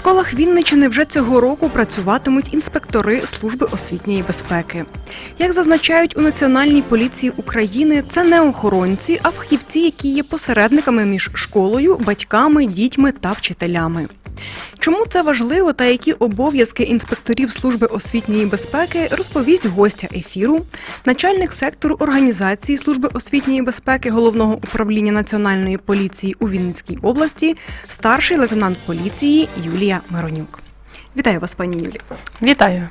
Школах Вінничини вже цього року працюватимуть інспектори служби освітньої безпеки. Як зазначають у Національній поліції України, це не охоронці, а фахівці, які є посередниками між школою, батьками, дітьми та вчителями. Чому це важливо та які обов'язки інспекторів служби освітньої безпеки розповість гостя ефіру, начальник сектору організації служби освітньої безпеки головного управління національної поліції у Вінницькій області, старший лейтенант поліції Юлія Миронюк. Вітаю вас, пані Юлі. Вітаю.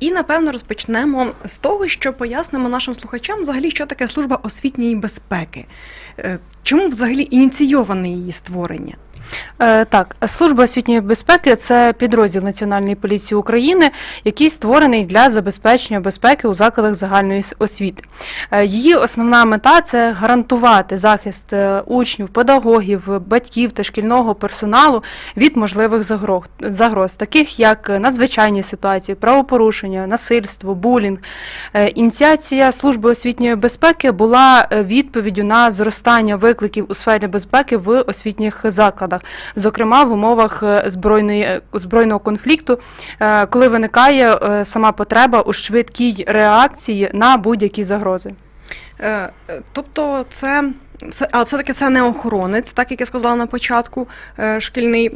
І напевно розпочнемо з того, що пояснимо нашим слухачам, взагалі, що таке служба освітньої безпеки. Е, Чому взагалі ініційоване її створення? Е, Так, служба освітньої безпеки це підрозділ Національної поліції України, який створений для забезпечення безпеки у закладах загальної освіти. Е, Її основна мета це гарантувати захист е, учнів, педагогів, батьків та шкільного персоналу від можливих загроз, таких як надзвичайні ситуації, правопорушення, насильство, булінг. Ініціація служби освітньої безпеки була відповіддю на зростання викликів у сфері безпеки в освітніх закладах, зокрема в умовах е, збройної е, збройного конфлікту, е, коли виникає сама потреба у швидкій реакції на будь-які загрози. Тобто, це. Все, все-таки це не охоронець, так як я сказала на початку, шкільний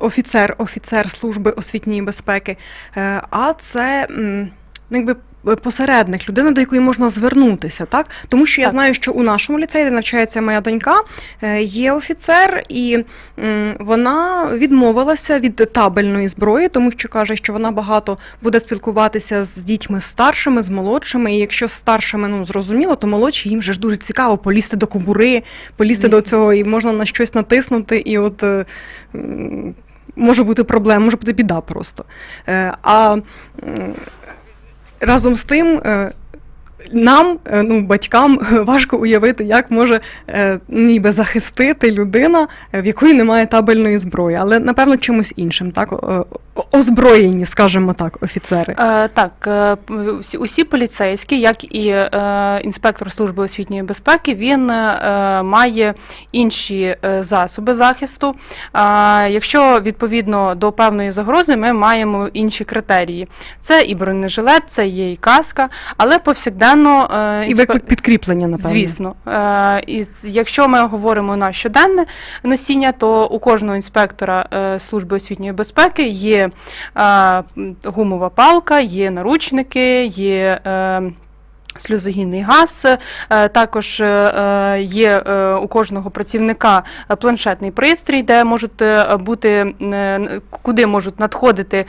офіцер, офіцер служби освітньої безпеки, а це ну, якби посередник, людина, до якої можна звернутися, так? Тому що я Так. знаю, що у нашому ліцеї, де навчається моя донька, е, є офіцер, і вона відмовилася від табельної зброї, тому що каже, що вона багато буде спілкуватися з дітьми старшими, з молодшими. І якщо з старшими, ну зрозуміло, то молодші їм вже ж дуже цікаво полізти до кобури, полізти до цього, і можна на щось натиснути, і от. е, Може бути проблема, може бути біда просто. Е, А разом з тим, е, нам, е, ну, батькам, важко уявити, як може е, ніби захистити людина, в якої немає табельної зброї, але напевно чимось іншим, так озброєні, скажімо так, офіцери. Е, Так, е, усі, поліцейські, як і е, інспектор служби освітньої безпеки, він е, має інші е, засоби захисту. А Якщо відповідно до певної загрози, ми маємо інші критерії. Це і бронежилет, це є і каска, але повсякденно е, І виклик підкріплення, напевно. Звісно, Е, і якщо ми говоримо на щоденне носіння, то у кожного інспектора е, служби освітньої безпеки є е, гумова палка, є наручники, є. Сльозогінний газ, Е, також е, е, є у кожного працівника планшетний пристрій, де можуть бути куди можуть надходити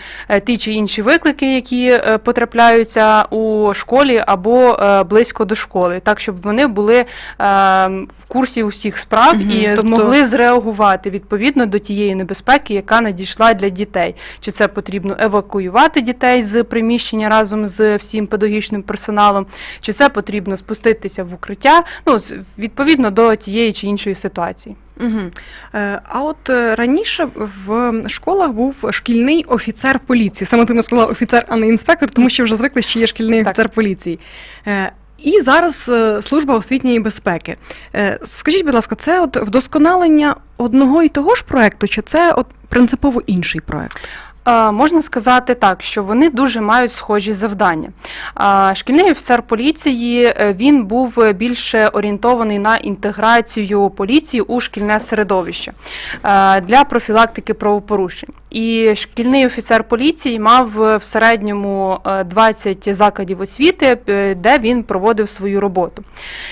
ті чи інші виклики, які потрапляються у школі або близько до школи, так щоб вони були в курсі усіх справ і тобто- змогли зреагувати відповідно до тієї небезпеки, яка надійшла для дітей. Чи це потрібно евакуювати дітей з приміщення разом з всім педагогічним персоналом, чи це потрібно спуститися в укриття, ну відповідно до тієї чи іншої ситуації. Угу. А от е, раніше в школах був шкільний офіцер поліції. Саме ти сказала офіцер, а не інспектор, тому що вже звикли, що є шкільний Так. офіцер поліції. Е, І зараз служба освітньої безпеки. Скажіть, будь ласка, це от вдосконалення одного і того ж проекту, чи це от принципово інший проект? Можна сказати так, що вони дуже мають схожі завдання. Шкільний офіцер поліції е, він був більше орієнтований на інтеграцію поліції у шкільне середовище е, для профілактики правопорушень. І шкільний офіцер поліції мав е, в середньому е, 20 закладів освіти, е, де він проводив свою роботу.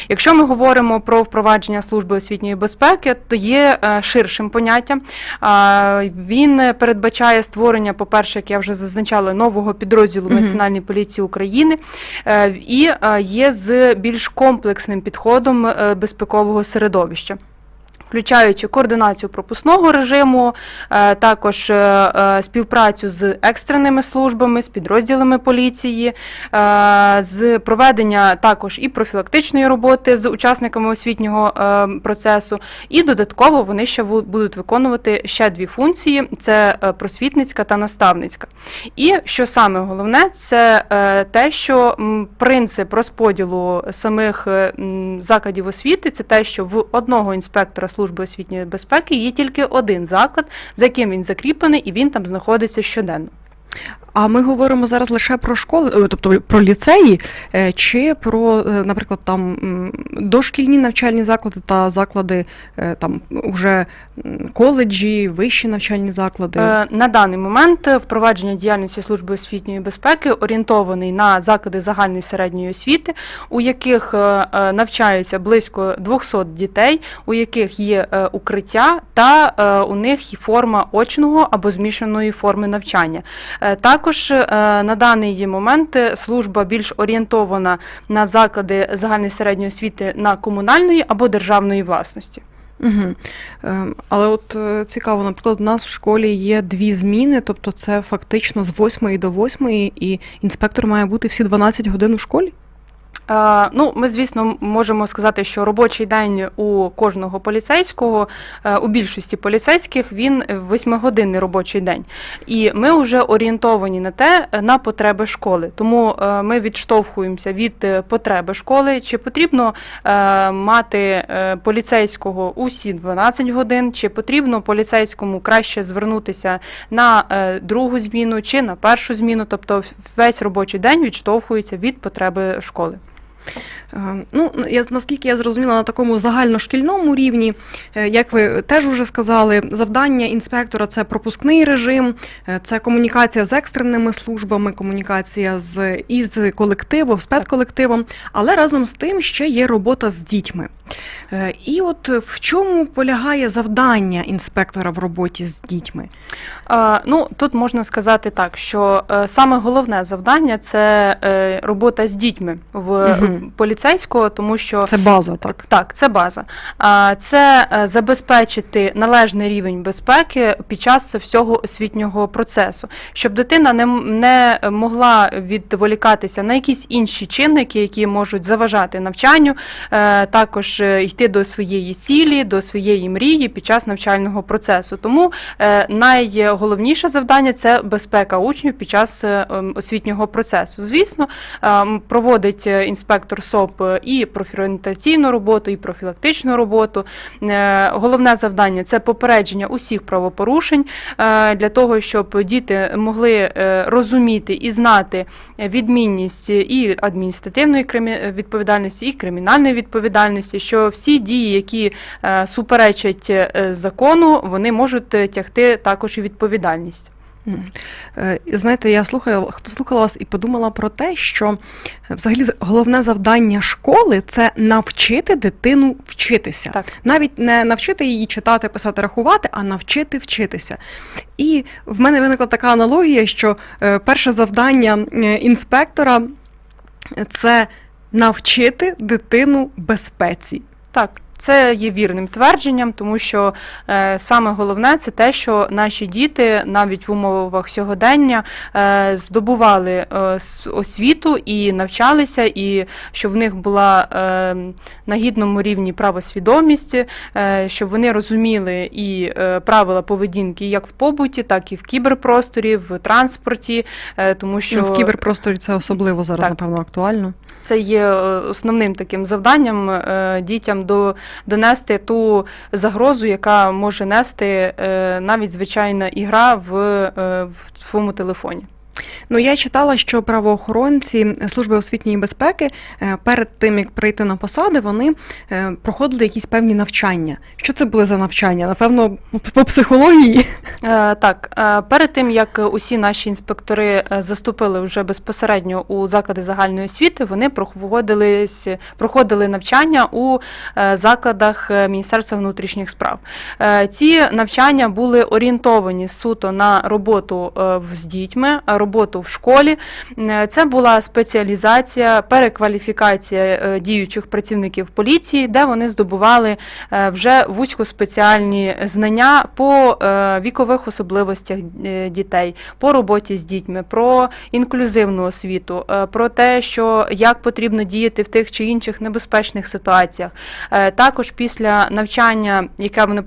Якщо ми говоримо про впровадження служби освітньої безпеки, то є е, ширшим поняттям. Він е, передбачає створення, по-перше, як я вже зазначала, нового підрозділу Національної поліції України е, і е, є з більш комплексним підходом е, безпекового середовища. Включаючи координацію пропускного режиму, е, також е, е, співпрацю з екстреними службами, з підрозділами поліції, з проведення також і профілактичної роботи з учасниками освітнього процесу. І додатково вони ще будуть виконувати ще дві функції: це просвітницька та наставницька. І що саме головне, це те, що принцип розподілу самих закладів освіти це те, що в одного інспектора служби освітньої безпеки є тільки один заклад, за яким він закріплений, і він там знаходиться щоденно. А ми говоримо зараз лише про школи, е, тобто про ліцеї, е, чи про, е, наприклад, там дошкільні навчальні заклади та заклади там уже коледжі, вищі навчальні заклади. На даний момент впровадження діяльності служби освітньої безпеки орієнтований на заклади загальної середньої освіти, у яких навчаються близько 200 дітей, у яких є укриття, та у них є форма очного або змішаної форми навчання. Також е, на даний момент е, служба більш орієнтована на заклади загальної середньої освіти на комунальної або державної власності. Угу. Але от е, цікаво, наприклад, у нас в школі є дві зміни, тобто це фактично з 8 до 8, і інспектор має бути всі 12 годин у школі. Е, Ну, ми, звісно, можемо сказати, що робочий день у кожного поліцейського, е, у більшості поліцейських, він восьмигодинний робочий день. І ми вже орієнтовані на те, е, на потреби школи. Тому ми відштовхуємося від потреби школи. Чи потрібно мати поліцейського усі 12 годин, чи потрібно поліцейському краще звернутися на другу зміну чи на першу зміну. Тобто весь робочий день відштовхується від потреби школи. Е, Ну, я, наскільки я зрозуміла, на такому загальношкільному рівні, е, як ви теж уже сказали, завдання інспектора це пропускний режим, е, це комунікація з екстреними службами, комунікація з із колективом, з педколективом, але разом з тим ще є робота з дітьми. Е, І от в чому полягає завдання інспектора в роботі з дітьми? Е, Ну, тут можна сказати так, що е, саме головне завдання це е, робота з дітьми в Мгм. поліцейського, тому що Це база, так? так, це база. Це е, забезпечити належний рівень безпеки під час всього освітнього процесу, щоб дитина не, не могла відволікатися на якісь інші чинники, які можуть заважати навчанню, е, також е, йти до своєї цілі, до своєї мрії під час навчального процесу. Тому е, найголовніше завдання це безпека учнів під час е, ем, освітнього процесу. Звісно, ем, проводить е, інспектор СОП е, і профорієнтаційну роботу, і профілактичну роботу. Е, Головне завдання це попередження усіх правопорушень е, для того, щоб діти могли е, розуміти і знати відмінність і адміністративної відповідальності, і кримінальної відповідальності, що всі дії, які е, суперечать е, закону, вони можуть е, тягти також і відповідальність. Знаєте, я слухаю, слухала вас і подумала про те, що взагалі головне завдання школи це навчити дитину вчитися. Так. Навіть не навчити її читати, писати, рахувати, а навчити вчитися. І в мене виникла така аналогія, що перше завдання інспектора це навчити дитину безпеці. Так, це є вірним твердженням, тому що е, саме головне це те, що наші діти навіть в умовах сьогодення е, здобували е, освіту і навчалися, і щоб в них була е, на гідному рівні правосвідомість, е, щоб вони розуміли і е, правила поведінки як в побуті, так і в кіберпросторі, в транспорті, е, тому що Ну, в кіберпросторі це особливо зараз, Так. напевно, актуально. це є е, основним таким завданням е, дітям до, донести ту загрозу, яка може нести е, навіть звичайна ігра в, е, в своєму телефоні. Ну, я читала, що правоохоронці служби освітньої безпеки е, перед тим як прийти на посади, вони е, проходили якісь певні навчання. Що це були за навчання? Напевно, по психології. Е, Так, перед тим як усі наші інспектори заступили вже безпосередньо у заклади загальної освіти, вони проходили навчання у закладах Міністерства внутрішніх справ. Ці навчання були орієнтовані суто на роботу з дітьми, роботу в школі. Е, Це була спеціалізація, перекваліфікація е, діючих працівників поліції, де вони здобували е, вже вузькоспеціальні знання по вікових особливостях дітей, по роботі з дітьми, про інклюзивну освіту, про те, що як потрібно діяти в тих чи інших небезпечних ситуаціях. Також після навчання, яке вони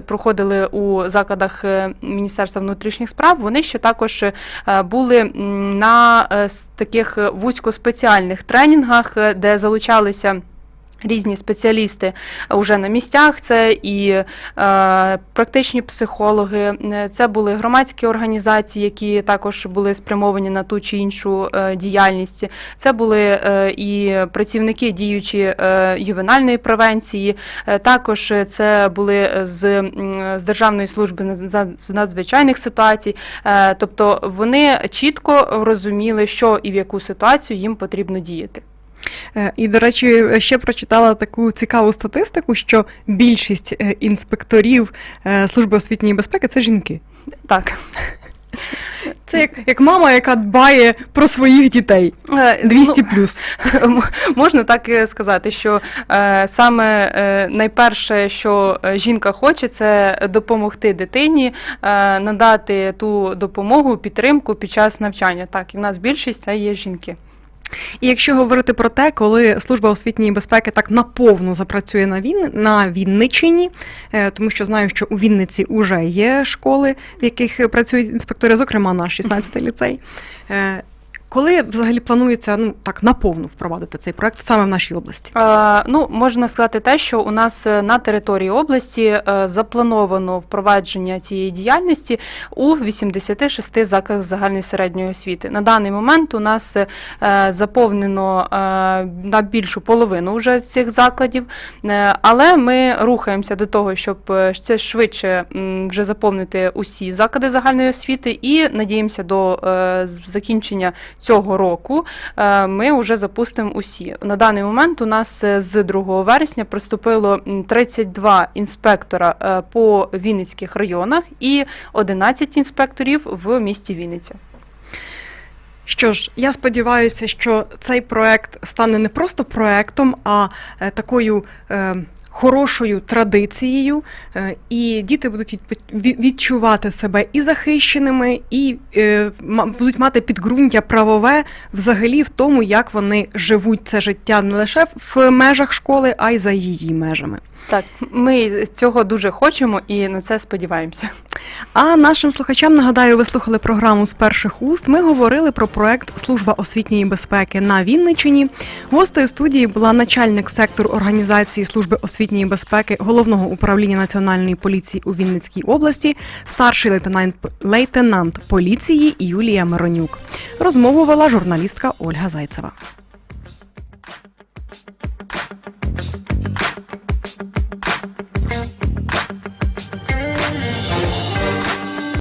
проходили у закладах Міністерства внутрішніх справ, вони ще також е, були на е, таких е, вузькоспеціальних тренінгах, е, де залучалися. Різні спеціалісти вже на місцях, це і е, практичні психологи, е, це були громадські організації, які також були спрямовані на ту чи іншу е, діяльність. Це були е, і працівники діючі е, ювенальної превенції. Е, Також е, це були з, з Державної служби з надзвичайних ситуацій. Е, Тобто вони чітко розуміли, що і в яку ситуацію їм потрібно діяти. Е, І, до речі, ще прочитала таку цікаву статистику, що більшість е, інспекторів е, служби освітньої безпеки це жінки. Так. Це як, як мама, яка дбає про своїх дітей. Е, 200 плюс. М- Можна так і сказати, що е, саме е, найперше, що жінка хоче, це допомогти дитині, е, надати ту допомогу, підтримку під час навчання. Так, і в нас більшість це є жінки. І якщо говорити про те, коли служба освітньої безпеки так наповну запрацює на Він... на Вінничині, е, тому що знаю, що у Вінниці вже є школи, в яких працюють інспектори, зокрема наш 16-й ліцей. Коли взагалі планується ну так наповну впровадити цей проект саме в нашій області? Е, Ну, можна сказати те, що у нас е, на території області е, заплановано впровадження цієї діяльності у 86 закладах загальної середньої освіти. На даний момент у нас е, заповнено е, на більшу половину вже цих закладів, Е, але ми рухаємося до того, щоб е, це швидше м, вже заповнити усі заклади загальної освіти, і надіємося до е, закінчення цього року е, ми вже запустимо усі. На даний момент у нас е, з 2 вересня приступило 32 інспектора е, по Вінницьких районах і 11 інспекторів в місті Вінниця. Що ж, я сподіваюся, що цей проект стане не просто проектом, а такою е, хорошою традицією, е, і діти будуть відпо- ві- відчувати себе і захищеними, і е, будуть мати підґрунтя правове взагалі в тому, як вони живуть це життя не лише в межах школи, а й за її межами. Так, ми цього дуже хочемо і на це сподіваємося. А нашим слухачам нагадаю, ви слухали програму з перших уст. Ми говорили про проект Служба освітньої безпеки на Вінничині. Гостею студії була начальник сектору організації служби освітньої безпеки головного управління національної поліції у Вінницькій області, старший лейтенант лейтенант поліції Юлія Миронюк. Розмову вела журналістка Ольга Зайцева.